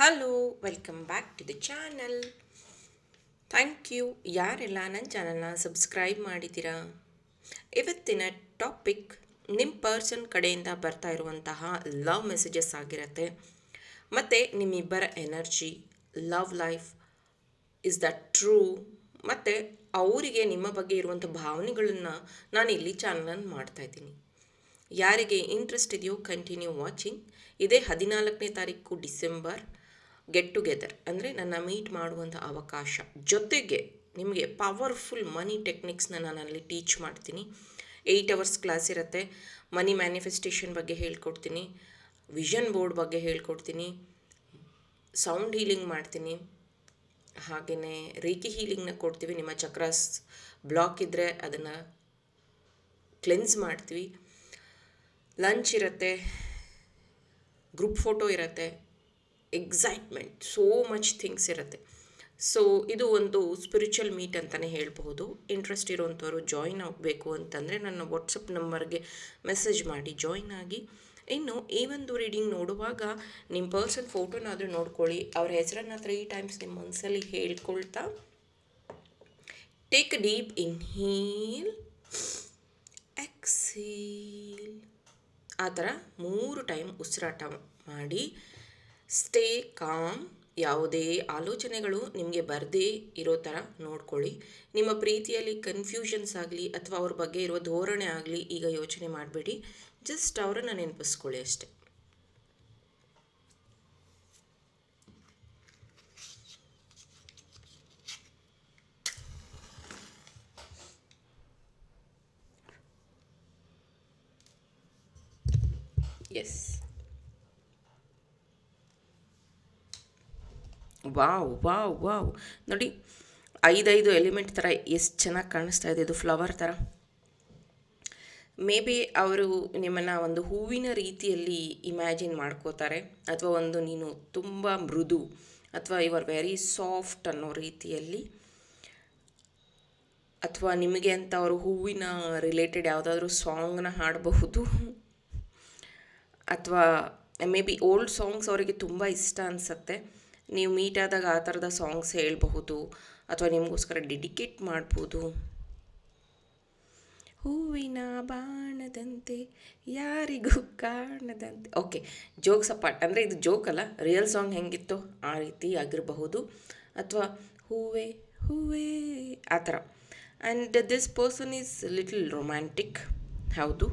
Hello welcome back to the channel thank you ಯಾರೆಲ್ಲ ನನ್ನ ಚಾನಲ್ನ ಸಬ್ಸ್ಕ್ರೈಬ್ ಮಾಡಿದ್ದೀರಾ? ಇವತ್ತಿನ ಟಾಪಿಕ್ ನಿಮ್ಮ ಪರ್ಸನ್ ಕಡೆಯಿಂದ ಬರ್ತಾ ಇರುವಂತಹ ಲವ್ ಮೆಸೇಜಸ್ ಆಗಿರುತ್ತೆ. ಮತ್ತು ನಿಮ್ಮಿಬ್ಬರ energy love life is the true ಮತ್ತು ಅವರಿಗೆ ನಿಮ್ಮ ಬಗ್ಗೆ ಇರುವಂಥ ಭಾವನೆಗಳನ್ನು ನಾನು ಇಲ್ಲಿ ಚಾನಲನ್ನು ಮಾಡ್ತಾಯಿದ್ದೀನಿ ಯಾರಿಗೆ ಇಂಟ್ರೆಸ್ಟ್ ಇದೆಯೋ ಕಂಟಿನ್ಯೂ ವಾಚಿಂಗ್ ಇದೇ ಹದಿನಾಲ್ಕನೇ ತಾರೀಕು ಡಿಸೆಂಬರ್ ಗೆಟ್ ಟುಗೆದರ್ ಅಂದರೆ ನನ್ನ ಮೀಟ್ ಮಾಡುವಂಥ ಅವಕಾಶ. ಜೊತೆಗೆ ನಿಮಗೆ ಪವರ್ಫುಲ್ ಮನಿ ಟೆಕ್ನಿಕ್ಸ್ನ ನಾನು ಅಲ್ಲಿ ಟೀಚ್ ಮಾಡ್ತೀನಿ. ಏಯ್ಟ್ ಅವರ್ಸ್ ಕ್ಲಾಸ್ ಇರುತ್ತೆ. ಮನಿ ಮ್ಯಾನಿಫೆಸ್ಟೇಷನ್ ಬಗ್ಗೆ ಹೇಳ್ಕೊಡ್ತೀನಿ. ವಿಷನ್ ಬೋರ್ಡ್ ಬಗ್ಗೆ ಹೇಳ್ಕೊಡ್ತೀನಿ. ಸೌಂಡ್ ಹೀಲಿಂಗ್ ಮಾಡ್ತೀನಿ. ಹಾಗೆಯೇ ರೇಖಿ ಹೀಲಿಂಗ್ನ ಕೊಡ್ತೀವಿ. ನಿಮ್ಮ ಚಕ್ರಾಸ್ ಬ್ಲಾಕ್ ಇದ್ದರೆ ಅದನ್ನು ಕ್ಲೆನ್ಸ್ ಮಾಡ್ತೀವಿ. ಲಂಚ್ ಇರುತ್ತೆ. ಗ್ರೂಪ್ ಫೋಟೋ ಇರುತ್ತೆ. ಎಕ್ಸೈಟ್ಮೆಂಟ್ ಸೋ ಮಚ್ ಥಿಂಗ್ಸ್ ಇರುತ್ತೆ. ಸೊ ಇದು ಒಂದು ಸ್ಪಿರಿಚುವಲ್ ಮೀಟ್ ಅಂತಲೇ ಹೇಳ್ಬೋದು ಇಂಟ್ರೆಸ್ಟ್ ಇರೋವಂಥವ್ರು ಜಾಯಿನ್ ಆಗಬೇಕು ಅಂತಂದರೆ ನನ್ನ ವಾಟ್ಸಪ್ ನಂಬರ್ಗೆ ಮೆಸೇಜ್ ಮಾಡಿ ಜಾಯಿನ್ ಆಗಿ. ಇನ್ನು, ಈ ಒಂದು ರೀಡಿಂಗ್ ನೋಡುವಾಗ ನಿಮ್ಮ ಪರ್ಸನ್ ಫೋಟೋನಾದರೂ ನೋಡ್ಕೊಳ್ಳಿ. ಅವ್ರ ಹೆಸರನ್ನು ತ್ರೀ ಟೈಮ್ಸ್ ನಿಮ್ಮ ಮನಸ್ಸಲ್ಲಿ ಹೇಳ್ಕೊಳ್ತಾ. ಟೇಕ್ ಡೀಪ್ ಇನ್ಹೀಲ್ ಎಕ್ಸೀಲ್ ಆ ಥರ ಮೂರು ಟೈಮ್ ಉಸಿರಾಟ ಮಾಡಿ. ಸ್ಟೇ ಕಾಮ್ ಯಾವುದೇ ಆಲೋಚನೆಗಳು ನಿಮಗೆ ಬರದೇ ಇರೋ ಥರ ನೋಡ್ಕೊಳ್ಳಿ. ನಿಮ್ಮ ಪ್ರೀತಿಯಲ್ಲಿ ಕನ್ಫ್ಯೂಷನ್ಸ್ ಆಗಲಿ ಅಥವಾ ಅವ್ರ ಬಗ್ಗೆ ಇರುವ ಧೋರಣೆ ಆಗಲಿ ಈಗ ಯೋಚನೆ ಮಾಡಬೇಡಿ. ಜಸ್ಟ್ ಅವರನ್ನು ನೆನಪಿಸ್ಕೊಳ್ಳಿ ಅಷ್ಟೆ. Yes wow wow wow. ನೋಡಿ, ಐದೈದು ಎಲಿಮೆಂಟ್ ಥರ ಎಷ್ಟು ಚೆನ್ನಾಗಿ ಕಾಣಿಸ್ತಾ ಇದೆ ಇದು ಫ್ಲವರ್ ಥರ ಮೇ ಬಿ ಅವರು ನಿಮ್ಮನ್ನು ಒಂದು ಹೂವಿನ ರೀತಿಯಲ್ಲಿ ಇಮ್ಯಾಜಿನ್ ಮಾಡ್ಕೋತಾರೆ, ಅಥವಾ ಒಂದು ನೀನು ತುಂಬ ಮೃದು, ಅಥವಾ ಯು ಆರ್ ವೆರಿ ಸಾಫ್ಟ್ ಅನ್ನೋ ರೀತಿಯಲ್ಲಿ, ಅಥವಾ ನಿಮಗೆ ಅಂತ ಅವರು ಹೂವಿನ ರಿಲೇಟೆಡ್ ಯಾವುದಾದ್ರೂ ಸಾಂಗ್ನ ಹಾಡಬಹುದು, ಅಥವಾ, ಮೇ ಬಿ ಓಲ್ಡ್ ಸಾಂಗ್ಸ್ ಅವರಿಗೆ ತುಂಬ ಇಷ್ಟ ಅನಿಸುತ್ತೆ. ನೀವು ಮೀಟ್ ಆದಾಗ ಆ ಥರದ ಸಾಂಗ್ಸ್ ಹೇಳಬಹುದು ಅಥವಾ ನಿಮಗೋಸ್ಕರ ಡೆಡಿಕೇಟ್ ಮಾಡ್ಬೋದು. ಹೂವಿನ ಬಾಣದಂತೆ, ಯಾರಿಗೂ ಕಾಣದಂತೆ. ಓಕೆ ಜೋಕ್ಸ್ ಅಪಾರ್ಟ್ ಅಂದರೆ ಇದು ಜೋಕ್ ಅಲ್ಲ ರಿಯಲ್ ಸಾಂಗ್ ಹೆಂಗಿತ್ತು ಆ ರೀತಿ ಆಗಿರಬಹುದು. ಅಥವಾ ಹೂವೆ ಹೂವೆ, ಆ ಥರ. And this person is little romantic ಹೌದು.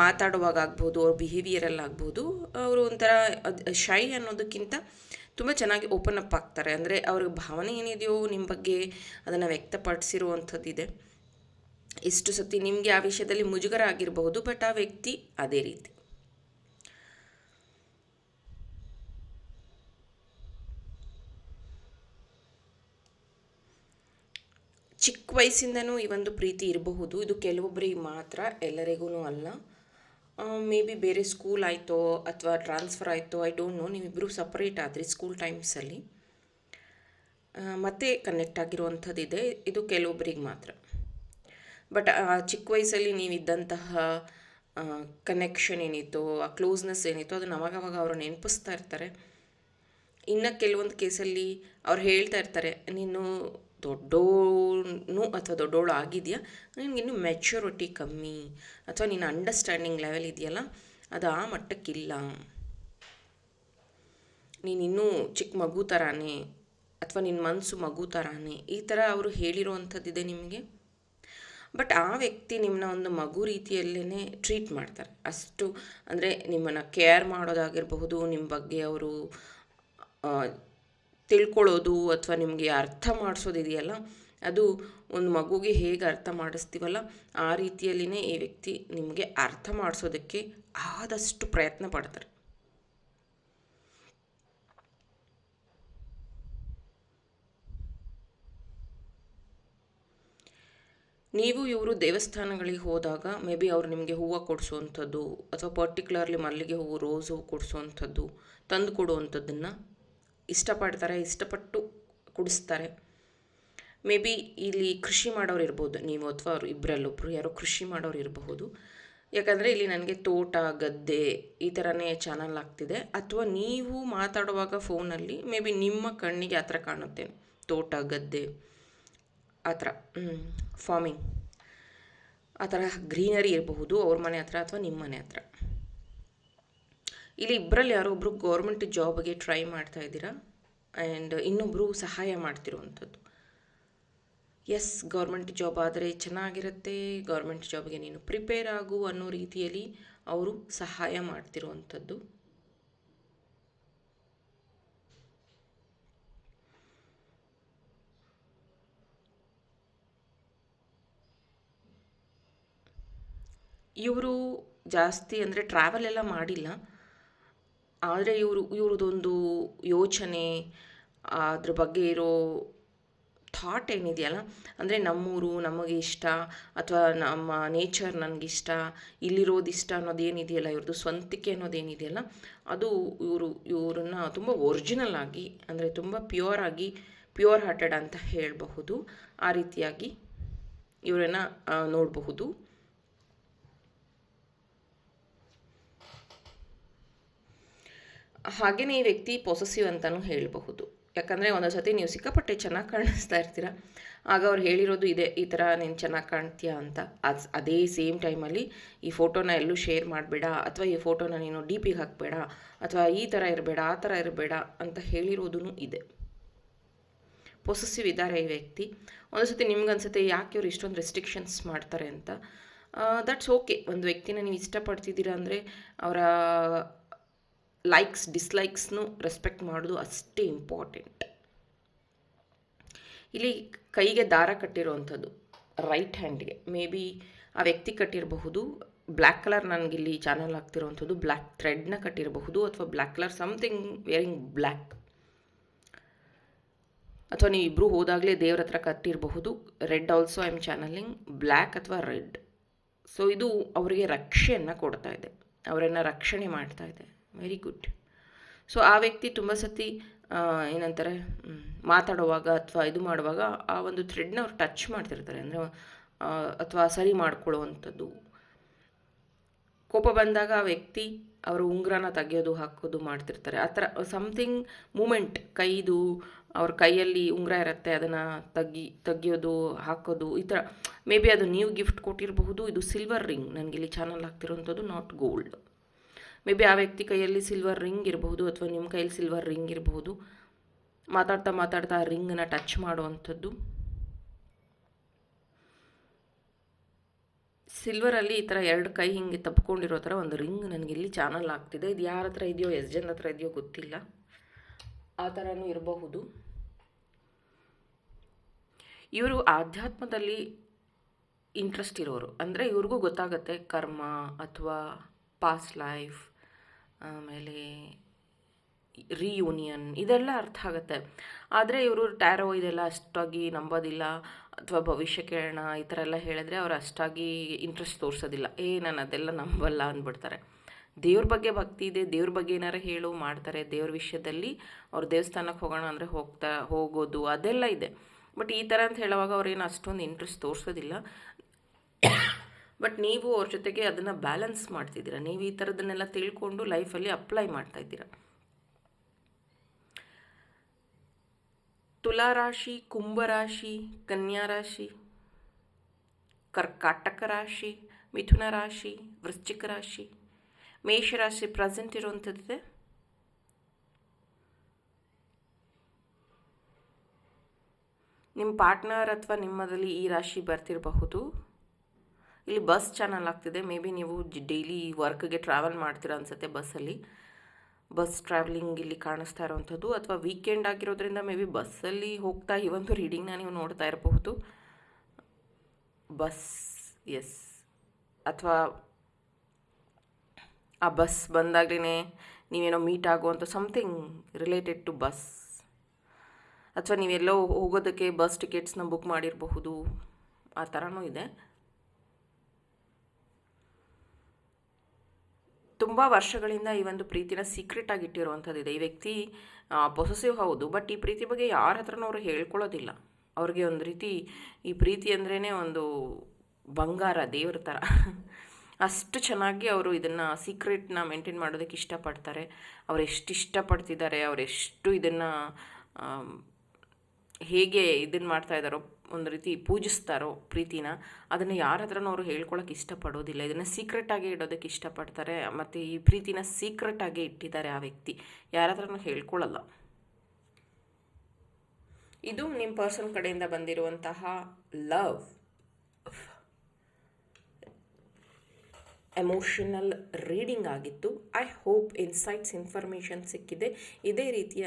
ಮಾತಾಡುವಾಗ ಆಗ್ಬೋದು, ಅವ್ರ ಬಿಹೇವಿಯರಲ್ಲಿ ಆಗ್ಬೋದು ಅವರು ಒಂಥರ ಶೈ ಅನ್ನೋದಕ್ಕಿಂತ ತುಂಬ ಚೆನ್ನಾಗಿ ಓಪನ್ ಅಪ್ ಆಗ್ತಾರೆ. ಅಂದರೆ ಅವ್ರ ಭಾವನೆ ಏನಿದೆಯೋ ನಿಮ್ಮ ಬಗ್ಗೆ ಅದನ್ನು ವ್ಯಕ್ತಪಡಿಸಿರುವಂಥದ್ದಿದೆ. ಇಷ್ಟು ಸತಿ ನಿಮಗೆ ಆ ವಿಷಯದಲ್ಲಿ ಮುಜುಗರ ಆಗಿರಬಹುದು ಬಟ್ ಆ ವ್ಯಕ್ತಿ ಅದೇ ರೀತಿ. ಚಿಕ್ಕ ವಯಸ್ಸಿಂದನೂ ಈ ಒಂದು ಪ್ರೀತಿ ಇರಬಹುದು. ಇದು ಕೆಲವೊಬ್ಬರಿಗೆ ಮಾತ್ರ ಎಲ್ಲರಿಗೂ ಅಲ್ಲ. ಮೇ ಬಿ ಬೇರೆ ಸ್ಕೂಲ್ ಆಯಿತೋ ಅಥವಾ ಟ್ರಾನ್ಸ್ಫರ್ ಆಯಿತೋ ಐ ಡೋಂಟ್ ನೋ ನೀವಿಬ್ಬರು ಸಪ್ರೇಟ್ ಆದ್ರಿ ಸ್ಕೂಲ್ ಟೈಮ್ಸಲ್ಲಿ ಮತ್ತೆ ಕನೆಕ್ಟ್ ಆಗಿರುವಂಥದ್ದಿದೆ. ಇದು ಕೆಲವೊಬ್ಬರಿಗೆ ಮಾತ್ರ. ಬಟ್ ಆ, ಚಿಕ್ಕ ವಯಸ್ಸಲ್ಲಿ ನೀವಿದ್ದಂತಹ ಕನೆಕ್ಷನ್ ಏನಿತ್ತು, ಆ ಕ್ಲೋಸ್ನೆಸ್ ಏನಿತ್ತು, ಅದನ್ನು ಅವಾಗವಾಗ ಅವರು ನೆನಪಿಸ್ತಾ ಇರ್ತಾರೆ. ಇನ್ನು ಕೆಲವೊಂದು ಕೇಸಲ್ಲಿ ಅವ್ರು ಹೇಳ್ತಾ ಇರ್ತಾರೆ, ನೀನು ದೊಡ್ಡೋನು ಅಥವಾ ದೊಡ್ಡೋಳು ಆಗಿದೆಯಾ? ನಿನಗಿನ್ನೂ ಮೆಚ್ಯೂರಿಟಿ ಕಮ್ಮಿ. ಅಥವಾ ನಿನ್ನ ಅಂಡರ್ಸ್ಟ್ಯಾಂಡಿಂಗ್ ಲೆವೆಲ್ ಇದೆಯಲ್ಲ, ಅದು ಆ ಮಟ್ಟಕ್ಕಿಲ್ಲ. ನೀನಿನ್ನೂ ಚಿಕ್ಕ ಮಗು ಥರಾನೇ ಅಥವಾ ನಿನ್ನ ಮನಸ್ಸು ಮಗು ಥರಾನೇ ಈ ಥರ ಅವರು ಹೇಳಿರುವಂಥದ್ದಿದೆ ನಿಮಗೆ? ಬಟ್ ಆ ವ್ಯಕ್ತಿ ನಿಮ್ಮನ್ನ ಒಂದು ಮಗು ರೀತಿಯಲ್ಲೇ ಟ್ರೀಟ್ ಮಾಡ್ತಾರೆ. ಅಷ್ಟು, ಅಂದರೆ ನಿಮ್ಮನ್ನು ಕೇರ್ ಮಾಡೋದಾಗಿರಬಹುದು, ನಿಮ್ಮ ಬಗ್ಗೆ ಅವರು ತಿಳ್ಕೊಳ್ಳೋದು ಅಥವಾ ನಿಮಗೆ ಅರ್ಥ ಮಾಡಿಸೋದಿದೆಯಲ್ಲ, ಅದು ಒಂದು ಮಗುಗೆ ಹೇಗೆ ಅರ್ಥ ಮಾಡಿಸ್ತೀವಲ್ಲ, ಆ ರೀತಿಯಲ್ಲಿನೇ ಈ ವ್ಯಕ್ತಿ ನಿಮಗೆ ಅರ್ಥ ಮಾಡಿಸೋದಕ್ಕೆ ಆದಷ್ಟು ಪ್ರಯತ್ನ ಪಡ್ತಾರೆ. ನೀವು ಇವರು ದೇವಸ್ಥಾನಗಳಿಗೆ ಹೋದಾಗ, ಮೇ ಬಿ ಅವರು ನಿಮಗೆ ಹೂವು ಕೊಡಿಸುವಂಥದ್ದು ಅಥವಾ ಪರ್ಟಿಕ್ಯುಲರ್ಲಿ ಮಲ್ಲಿಗೆ ಹೂವು, ರೋಸ್ ಹೂವು ಕೊಡಿಸುವಂಥದ್ದು ತಂದು ಕೊಡುವಂಥದ್ದನ್ನು ಇಷ್ಟಪಡ್ತಾರೆ, ಇಷ್ಟಪಟ್ಟು ಕುಡಿಸ್ತಾರೆ. ಮೇ ಬಿ ಇಲ್ಲಿ ಕೃಷಿ ಮಾಡೋರು ಇರ್ಬೋದು. ನೀವು ಅಥವಾ ಅವ್ರು ಇಬ್ಬರಲ್ಲೊಬ್ಬರು ಯಾರೋ ಕೃಷಿ ಮಾಡೋರು ಇರಬಹುದು. ಯಾಕಂದರೆ ಇಲ್ಲಿ ನನಗೆ ತೋಟ, ಗದ್ದೆ ಈ ಥರನೇ ಚಾನಲ್ ಆಗ್ತಿದೆ. ಅಥವಾ ನೀವು ಮಾತಾಡುವಾಗ ಫೋನಲ್ಲಿ ಮೇ ಬಿ ನಿಮ್ಮ ಕಣ್ಣಿಗೆ ಆ ಥರ ಕಾಣುತ್ತೆ. ತೋಟ, ಗದ್ದೆ, ಆ ಥರ ಫಾರ್ಮಿಂಗ್ ಆ ಥರ ಗ್ರೀನರಿ ಇರಬಹುದು, ಅವ್ರ ಮನೆ ಹತ್ರ ಅಥವಾ ನಿಮ್ಮ ಮನೆ ಹತ್ರ. ಇಲ್ಲಿ ಇಬ್ಬರಲ್ಲಿ ಯಾರೋ ಒಬ್ಬರು ಗೌರ್ಮೆಂಟ್ ಜಾಬ್ಗೆ ಟ್ರೈ ಮಾಡ್ತಾ ಇದ್ದೀರಾ? ಆ್ಯಂಡ್ ಇನ್ನೊಬ್ಬರು ಸಹಾಯ ಮಾಡ್ತಿರುವಂಥದ್ದು. ಎಸ್ ಗೌರ್ಮೆಂಟ್ ಜಾಬ್ ಆದರೆ ಚೆನ್ನಾಗಿರುತ್ತೆ. ಗೌರ್ಮೆಂಟ್ ಜಾಬ್ಗೆ ನೀನು ಪ್ರಿಪೇರ್ ಆಗು ಅನ್ನೋ ರೀತಿಯಲ್ಲಿ ಅವರು ಸಹಾಯ ಮಾಡ್ತಿರುವಂಥದ್ದು. ಇವರು ಜಾಸ್ತಿ ಅಂದರೆ ಟ್ರಾವೆಲ್ ಎಲ್ಲ ಮಾಡಿಲ್ಲ. ಆದರೆ ಇವರು ಇವ್ರದ್ದೊಂದು ಯೋಚನೆ, ಅದ್ರ ಬಗ್ಗೆ ಇರೋ ಥಾಟ್ ಏನಿದೆಯಲ್ಲ, ಅಂದರೆ ನಮ್ಮೂರು ನಮಗೆ ಇಷ್ಟ, ಅಥವಾ ನಮ್ಮ ನೇಚರ್ ನನಗಿಷ್ಟ, ಇಲ್ಲಿರೋದು ಇಷ್ಟ ಅನ್ನೋದೇನಿದೆಯಲ್ಲ ಇವ್ರದ್ದು ಸ್ವಂತಿಕೆ ಅನ್ನೋದೇನಿದೆಯಲ್ಲ ಅದು ಇವರು, ಇವರನ್ನ ತುಂಬ ಒರಿಜಿನಲ್ ಆಗಿ, ಅಂದರೆ ತುಂಬ ಪ್ಯೂರ್ ಆಗಿ ಪ್ಯೂರ್ ಹಾರ್ಟೆಡ್ ಅಂತ ಹೇಳಬಹುದು, ಆ ರೀತಿಯಾಗಿ ಇವರನ್ನು ನೋಡಬಹುದು. ಹಾಗೆಯೇ ಈ ವ್ಯಕ್ತಿ ಪೊಸೆಸಿವ್ ಅಂತಲೂ ಹೇಳಬಹುದು. ಯಾಕಂದರೆ ಒಂದೊಂದು ಸತಿ ನೀವು ಸಿಕ್ಕಾಪಟ್ಟೆ ಚೆನ್ನಾಗಿ ಕಾಣಿಸ್ತಾ ಇರ್ತೀರ. ಆಗ ಅವ್ರು ಹೇಳಿರೋದು ಇದೆ, ಈ ಥರ ನೀನು ಚೆನ್ನಾಗಿ ಕಾಣ್ತೀಯ ಅಂತ. ಅದು, ಅದೇ ಸೇಮ್ ಟೈಮಲ್ಲಿ ಈ ಫೋಟೋನ ಎಲ್ಲೂ ಶೇರ್ ಮಾಡಬೇಡ, ಅಥವಾ ಈ ಫೋಟೋನ ನೀನು ಡಿ ಪಿಗೆ ಹಾಕಬೇಡ, ಅಥವಾ ಈ ಥರ ಇರಬೇಡ, ಆ ಥರ ಇರಬೇಡ ಅಂತ ಹೇಳಿರೋದೂ ಇದೆ. ಪೊಸೆಸಿವ್ ಇದ್ದಾರೆ ಈ ವ್ಯಕ್ತಿ. ಒಂದು ಸತಿ ನಿಮ್ಗೆ ಅನ್ಸುತ್ತೆ ಯಾಕೆ ಇವ್ರು ಇಷ್ಟೊಂದು ರೆಸ್ಟ್ರಿಕ್ಷನ್ಸ್ ಮಾಡ್ತಾರೆ ಅಂತ. ದಟ್ಸ್ ಓಕೆ ಒಂದು ವ್ಯಕ್ತಿನ ನೀವು ಇಷ್ಟಪಡ್ತಿದ್ದೀರ ಅಂದರೆ ಅವರ ಲೈಕ್ಸ್ ಡಿಸ್ಲೈಕ್ಸ್ನು ರೆಸ್ಪೆಕ್ಟ್ ಮಾಡೋದು ಅಷ್ಟೇ ಇಂಪಾರ್ಟೆಂಟ್ ಇಲ್ಲಿ ಕೈಗೆ ದಾರ ಕಟ್ಟಿರುವಂಥದ್ದು ರೈಟ್ ಹ್ಯಾಂಡ್ಗೆ ಮೇ ಬಿ ಆ ವ್ಯಕ್ತಿ ಕಟ್ಟಿರಬಹುದು ಬ್ಲ್ಯಾಕ್ ಕಲರ್ ನನಗೆ ಇಲ್ಲಿ ಚಾನಲ್ ಆಗ್ತಿರುವಂಥದ್ದು ಬ್ಲ್ಯಾಕ್ ಥ್ರೆಡ್ನ ಕಟ್ಟಿರಬಹುದು, ಅಥವಾ black colour something wearing black ಅಥವಾ ನೀವು ಇಬ್ಬರು ಹೋದಾಗಲೇ ದೇವ್ರ ಹತ್ರ ಕಟ್ಟಿರಬಹುದು red also I am channelling black ಅಥವಾ ರೆಡ್ ಸೊ ಇದು ಅವರಿಗೆ ರಕ್ಷೆಯನ್ನು ಕೊಡ್ತಾ ಇದೆ, ಅವರನ್ನು ರಕ್ಷಣೆ ಮಾಡ್ತಾ ಇದೆ. ವೆರಿ ಗುಡ್ ಸೊ ಆ ವ್ಯಕ್ತಿ ತುಂಬ ಸತಿ ಏನಂತಾರೆ ಮಾತಾಡುವಾಗ ಅಥವಾ ಇದು ಮಾಡುವಾಗ ಆ ಒಂದು ಥ್ರೆಡ್ನ ಅವ್ರು ಟಚ್ ಮಾಡ್ತಿರ್ತಾರೆ. ಅಂದರೆ ಅಥವಾ ಸರಿ ಮಾಡ್ಕೊಳ್ಳುವಂಥದ್ದು. ಕೋಪ ಬಂದಾಗ ಆ ವ್ಯಕ್ತಿ ಅವರು ಉಂಗುರನ ತೆಗೆಯೋದು, ಹಾಕೋದು ಮಾಡ್ತಿರ್ತಾರೆ. ಆ ಥರ ಸಮಥಿಂಗ್ ಮೂಮೆಂಟ್ ಕೈದು, ಅವ್ರ ಕೈಯಲ್ಲಿ ಉಂಗುರ ಇರುತ್ತೆ, ಅದನ್ನು ತಗ್ಗಿ, ತೆಗಿಯೋದು, ಹಾಕೋದು, ಈ ಥರ. ಮೇ ಬಿ ಅದು ನೀವು ಗಿಫ್ಟ್ ಕೊಟ್ಟಿರಬಹುದು, ಇದು ಸಿಲ್ವರ್ ರಿಂಗ್ ನನಗೆ ಇಲ್ಲಿ ಚಾನಲ್ ಆಗ್ತಿರೋಂಥದ್ದು ನಾಟ್ ಗೋಲ್ಡ್ ಮೇ ಬಿ ಆ ವ್ಯಕ್ತಿ ಕೈಯಲ್ಲಿ ಸಿಲ್ವರ್ ರಿಂಗ್ ಇರಬಹುದು ಅಥವಾ ನಿಮ್ಮ ಕೈಯಲ್ಲಿ ಸಿಲ್ವರ್ ರಿಂಗ್ ಇರಬಹುದು ಮಾತಾಡ್ತಾ ಮಾತಾಡ್ತಾ ಆ ರಿಂಗನ್ನ ಟಚ್ ಮಾಡುವಂಥದ್ದು ಸಿಲ್ವರಲ್ಲಿ ಈ ಥರ ಎರಡು ಕೈ ಹಿಂಗೆ ತಪ್ಕೊಂಡಿರೋ ಥರ ಒಂದು ರಿಂಗ್ ನನಗೆ ಇಲ್ಲಿ ಚಾನಲ್ ಆಗ್ತಿದೆ. ಇದು ಯಾರ ಹತ್ರ ಇದೆಯೋ, ಎಸ್ ಜನ ಹತ್ರ ಇದೆಯೋ ಗೊತ್ತಿಲ್ಲ. ಆ ಥರನೂ ಇರಬಹುದು. ಇವರು ಆಧ್ಯಾತ್ಮದಲ್ಲಿ ಇಂಟ್ರೆಸ್ಟ್ ಇರೋರು. ಅಂದರೆ ಇವ್ರಿಗೂ ಗೊತ್ತಾಗುತ್ತೆ ಕರ್ಮ ಅಥವಾ ಪಾಸ್ಟ್ ಲೈಫ್ ಆಮೇಲೆ ರಿಯೂನಿಯನ್ ಇದೆಲ್ಲ ಅರ್ಥ ಆಗುತ್ತೆ. ಆದರೆ ಇವರು ಟ್ಯಾರೋ ಇದೆಲ್ಲ ಅಷ್ಟಾಗಿ ನಂಬೋದಿಲ್ಲ. ಅಥವಾ ಭವಿಷ್ಯ ಕೇಳೋಣ ಈ ಥರ ಎಲ್ಲ ಹೇಳಿದ್ರೆ ಅವ್ರು ಅಷ್ಟಾಗಿ ಇಂಟ್ರೆಸ್ಟ್ ತೋರಿಸೋದಿಲ್ಲ. ಏ, ನಾನು ಅದೆಲ್ಲ ನಂಬಲ್ಲ ಅಂದ್ಬಿಡ್ತಾರೆ. ದೇವ್ರ ಬಗ್ಗೆ ಭಕ್ತಿ ಇದೆ, ದೇವ್ರ ಬಗ್ಗೆ ಏನಾರು ಹೇಳು, ಮಾಡ್ತಾರೆ. ದೇವ್ರ ವಿಷಯದಲ್ಲಿ ಅವ್ರು ದೇವಸ್ಥಾನಕ್ಕೆ ಹೋಗೋಣ ಅಂದರೆ ಹೋಗ್ತಾ, ಹೋಗೋದು ಅದೆಲ್ಲ ಇದೆ. ಬಟ್ ಈ ಥರ ಅಂತ ಹೇಳುವಾಗ ಅವ್ರೇನು ಅಷ್ಟೊಂದು ಇಂಟ್ರೆಸ್ಟ್ ತೋರಿಸೋದಿಲ್ಲ. ಬಟ್ ನೀವು ಅವ್ರ ಜೊತೆಗೆ ಅದನ್ನು ಬ್ಯಾಲೆನ್ಸ್ ಮಾಡ್ತಿದ್ದೀರಾ? ನೀವು ಈ ಥರದನ್ನೆಲ್ಲ ತಿಳ್ಕೊಂಡು ಲೈಫಲ್ಲಿ ಅಪ್ಲೈ ಮಾಡ್ತಾ ಇದ್ದೀರಾ? ತುಲಾರಾಶಿ, ಕುಂಭರಾಶಿ ರಾಶಿ ಕರ್ಕಾಟಕ ರಾಶಿ, ಮಿಥುನ ರಾಶಿ, ವೃಶ್ಚಿಕ ರಾಶಿ, ಮೇಷರಾಶಿ ಪ್ರೆಸೆಂಟ್ ಇರುವಂಥದ್ದಿದೆ? ನಿಮ್ಮ ಪಾರ್ಟ್ನರ್ ಅಥವಾ ನಿಮ್ಮದಲ್ಲಿ ಈ ರಾಶಿ ಬರ್ತಿರಬಹುದು. ಇಲ್ಲಿ ಬಸ್ ಚಾನಲ್ ಆಗ್ತಿದೆ. ಮೇ ಬಿ ನೀವು ಡೈಲಿ ವರ್ಕ್ಗೆ ಟ್ರಾವೆಲ್ ಮಾಡ್ತೀರಾ ಅನ್ಸುತ್ತೆ ಬಸ್ಸಲ್ಲಿ ಬಸ್ ಟ್ರಾವೆಲಿಂಗ್ ಇಲ್ಲಿ ಕಾಣಿಸ್ತಾ ಇರೋವಂಥದ್ದು. ಅಥವಾ ವೀಕೆಂಡ್ ಆಗಿರೋದ್ರಿಂದ ಮೇ ಬಿ ಬಸ್ಸಲ್ಲಿ ಹೋಗ್ತಾ ಈ ಒಂದು ರೀಡಿಂಗ್ನ ನೀವು ನೋಡ್ತಾ ಇರಬಹುದು. ಬಸ್ ಎಸ್ ಅಥವಾ ಆ ಬಸ್ ಬಂದಾಗಲೇ ನೀವೇನೋ ಮೀಟ್ ಆಗುವಂಥ ಸಮಥಿಂಗ್ ರಿಲೇಟೆಡ್ ಟು ಬಸ್ ಅಥವಾ ನೀವೆಲ್ಲೋ ಹೋಗೋದಕ್ಕೆ ಬಸ್ ಟಿಕೆಟ್ಸ್ನ ಬುಕ್ ಮಾಡಿರಬಹುದು. ಆ ಥರನೂ ಇದೆ. ತುಂಬ ವರ್ಷಗಳಿಂದ ಈ ಒಂದು ಪ್ರೀತಿನ ಸೀಕ್ರೆಟ್ ಆಗಿ ಇಟ್ಟಿರುವಂಥದ್ದಿದೆ ಈ ವ್ಯಕ್ತಿ ಪೊಸೆಸಿವ್ ಹೌದು ಬಟ್ ಈ ಪ್ರೀತಿ ಬಗ್ಗೆ ಯಾರ ಹತ್ರನೂ ಅವರು ಹೇಳ್ಕೊಳ್ಳೋದಿಲ್ಲ. ಅವ್ರಿಗೆ ಒಂದು ರೀತಿ ಈ ಪ್ರೀತಿ ಅಂದ್ರೇ ಒಂದು ಬಂಗಾರ, ದೇವ್ರ ಥರ ಅಷ್ಟು ಚೆನ್ನಾಗಿ ಅವರು ಇದನ್ನು ಸೀಕ್ರೆಟ್ನ ಮೇಂಟೈನ್ ಮಾಡೋದಕ್ಕೆ ಇಷ್ಟಪಡ್ತಾರೆ. ಅವ್ರು ಎಷ್ಟು ಇಷ್ಟಪಡ್ತಿದ್ದಾರೆ, ಅವರೆಷ್ಟು ಇದನ್ನು ಹೇಗೆ ಇದನ್ನು ಮಾಡ್ತಾ ಇದ್ದಾರೋ, ಒಂದು ರೀತಿ ಪೂಜಿಸ್ತಾರೋ ಪ್ರೀತಿನ, ಅದನ್ನು ಯಾರ ಹತ್ರನೂ ಅವರು ಹೇಳ್ಕೊಳಕ್ಕೆ ಇಷ್ಟಪಡೋದಿಲ್ಲ. ಇದನ್ನು ಸೀಕ್ರೆಟಾಗಿ ಇಡೋದಕ್ಕೆ ಇಷ್ಟಪಡ್ತಾರೆ, ಮತ್ತು ಈ ಪ್ರೀತಿನ ಸೀಕ್ರೆಟಾಗಿ ಇಟ್ಟಿದ್ದಾರೆ ಆ ವ್ಯಕ್ತಿ. ಯಾರ ಹತ್ರನೂ ಹೇಳ್ಕೊಳ್ಳಲ್ಲ ಇದು ನಿಮ್ಮ ಪರ್ಸನ್ ಕಡೆಯಿಂದ ಬಂದಿರುವಂತಹ ಲವ್ ಎಮೋಷನಲ್ ರೀಡಿಂಗ್ ಆಗಿತ್ತು. ಐ ಹೋಪ್ ಇನ್ಸೈಟ್ಸ್ ಇನ್ಫಾರ್ಮೇಷನ್ ಸಿಕ್ಕಿದೆ. ಇದೇ ರೀತಿಯ